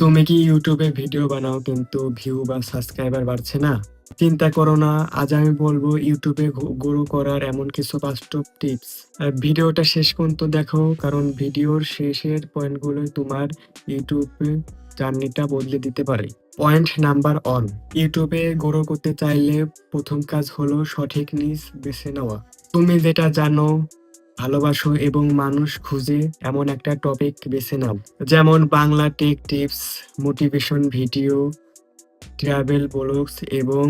তুমি কি ইউটিউবে ভিডিও বানাও কিন্তু ভিউ বা সাবস্ক্রাইবার বাড়ছে না? চিন্তা করো না, আজ আমি বলব ইউটিউবে গ্রো করার এমন কিছু বাস্তব টিপস ভিডিওটা শেষ পর্যন্ত দেখো, কারণ ভিডিওর শেষের পয়েন্টগুলো তোমার ইউটিউব জার্নিটা বদলে দিতে পারে। পয়েন্ট নাম্বার ওয়ান ইউটিউবে গ্রো করতে চাইলে প্রথম কাজ হলো সঠিক নিজ বেছে নেওয়া। তুমি যেটা জানো ভালোবাসো এবং মানুষ খুঁজে এমন একটা টপিক বেছে নাও। যেমন Bangla tech tips motivation video travel blogs এবং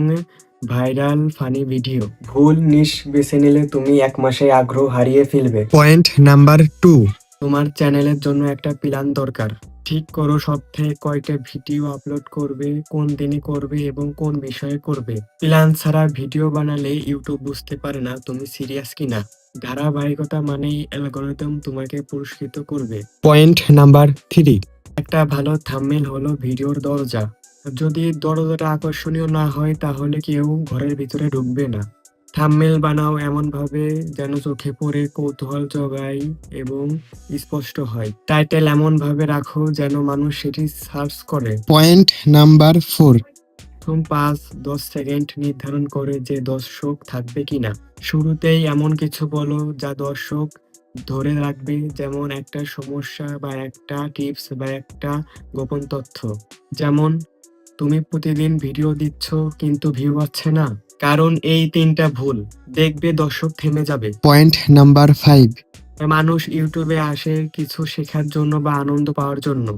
ভাইরাল ফানি ভিডিও ভুল নিশ বেছে নিলে তুমি এক মাসে আগ্রহ হারিয়ে ফেলবে। পয়েন্ট নাম্বার টু তোমার চ্যানেলের জন্য একটা প্ল্যান দরকার। ঠিক করো সপ্তাহে কয়টা ভিডিও আপলোড করবে, কোন দিনে করবে এবং কোন বিষয়ে করবে। প্ল্যান ছাড়া ভিডিও বানালে ইউটিউব বুঝতে পারে না তুমি সিরিয়াস কিনা। ধারাবাহিকতা মানেই অ্যালগোরিদম তোমাকে পুরস্কৃত করবে। পয়েন্ট নাম্বার থ্রি একটা ভালো থাম্বনেল হলো ভিডিওর দরজা। যদি দরজাটা আকর্ষণীয় না হয় তাহলে কেউ ঘরের ভিতরে ঢুকবে না। থাম্বনেল বানাও এমন ভাবে যেন চোখে পড়ে কৌতূহল জগায় এবং স্পষ্ট হয়। টাইটেল এমন ভাবে রাখো যেন মানুষ সেটি সার্চ করে। Point number four. প্রথম পাঁচ দশ সেকেন্ড নির্ধারণ করে যে দর্শক থাকবে কিনা। শুরুতেই এমন কিছু বলো যা দর্শক ধরে রাখবে যেমন একটা সমস্যা বা একটা টিপস বা একটা গোপন তথ্য। যেমন তুমি প্রতিদিন ভিডিও দিচ্ছ কিন্তু ভিউ হচ্ছে না। কারণ এই তিনটা ভুল। দেখবে দর্শক থেমে যাবে। পয়েন্ট নাম্বার ফাইভ মানুষ ইউটিউবে আসে কিছু শেখার জন্য বা আনন্দ পাওয়ার জন্য।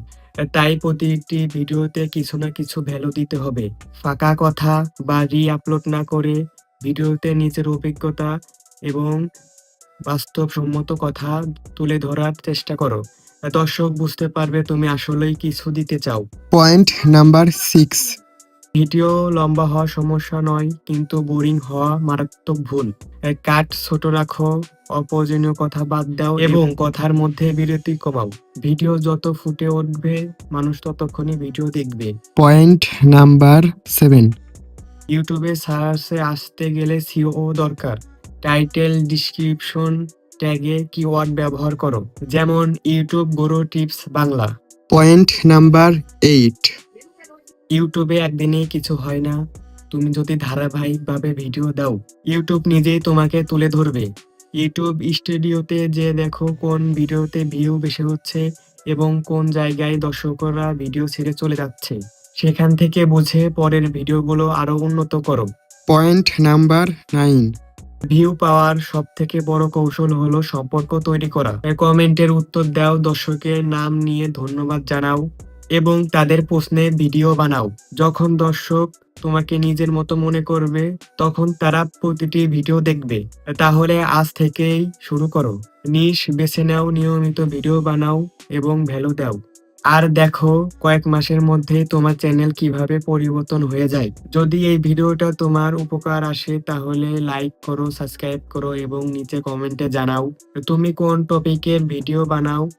তাই প্রতিটি ভিডিওতে কিছু না কিছু ভ্যালু দিতে হবে। ফাঁকা কথা বা রি আপলোড না করে ভিডিওতে নিজের অভিজ্ঞতা এবং বাস্তবসম্মত কথা তুলে ধরার চেষ্টা করো। দর্শক বুঝতে পারবে তুমি আসলেই কিছু দিতে চাও। পয়েন্ট নাম্বার সিক্স ভিডিও লম্বা হওয়া সমস্যা নয় কিন্তু বোরিং হওয়া মারাত্মক ভুল। কাট ছোট রাখো অপ্রয়োজনীয় কথা বাদ দাও এবং কথার মধ্যে বিরতি কমাও। ভিডিও যত ফুটে উঠবে মানুষ ততক্ষণই ভিডিও দেখবে। পয়েন্ট নাম্বার সেভেন ইউটিউবে সার্চে আসতে গেলে সিও দরকার। টাইটেল ডিসক্রিপশন ট্যাগে কিওয়ার্ড ব্যবহার করো। যেমন YouTube guru tips Bangla. Point number eight ইউটিউবে একদিনে কিছু হয় না। তুমি যদি ধারাবাহিকভাবে ভিডিও দাও ইউটিউব নিজেই তোমাকে তুলে ধরবে। ইউটিউব স্টুডিওতে যে দেখো কোন ভিডিওতে ভিউ বেশি হচ্ছে এবং কোন জায়গায় দর্শকরা ভিডিও ছেড়ে চলে যাচ্ছে সেখান থেকে বুঝে পরের ভিডিওগুলো আরও উন্নত করো। Point number nine. ভিউ পাওয়ার সব থেকে বড় কৌশল হলো সম্পর্ক তৈরি করা। কমেন্টের উত্তর দাও দর্শকের নাম নিয়ে ধন্যবাদ জানাও। এবং তাদের প্রশ্নে ভিডিও বানাও। যখন দর্শক তোমাকে নিজের মতো মনে করবে, তখন তারা প্রতিটি ভিডিও দেখবে। তাহলে আজ থেকেই শুরু করো। নিশ, বেছে নাও নিয়মিত ভিডিও বানাও এবং ভ্যালু দাও। আর দেখো, কয়েক মাসের মধ্যে তোমার চ্যানেল কীভাবে পরিবর্তন হয়ে যায়। যদি এই ভিডিওটা তোমার উপকার আসে, তাহলে লাইক করো সাবস্ক্রাইব করো এবং নিচে কমেন্টে জানাও। তুমি কোন টপিকের ভিডিও বানাও?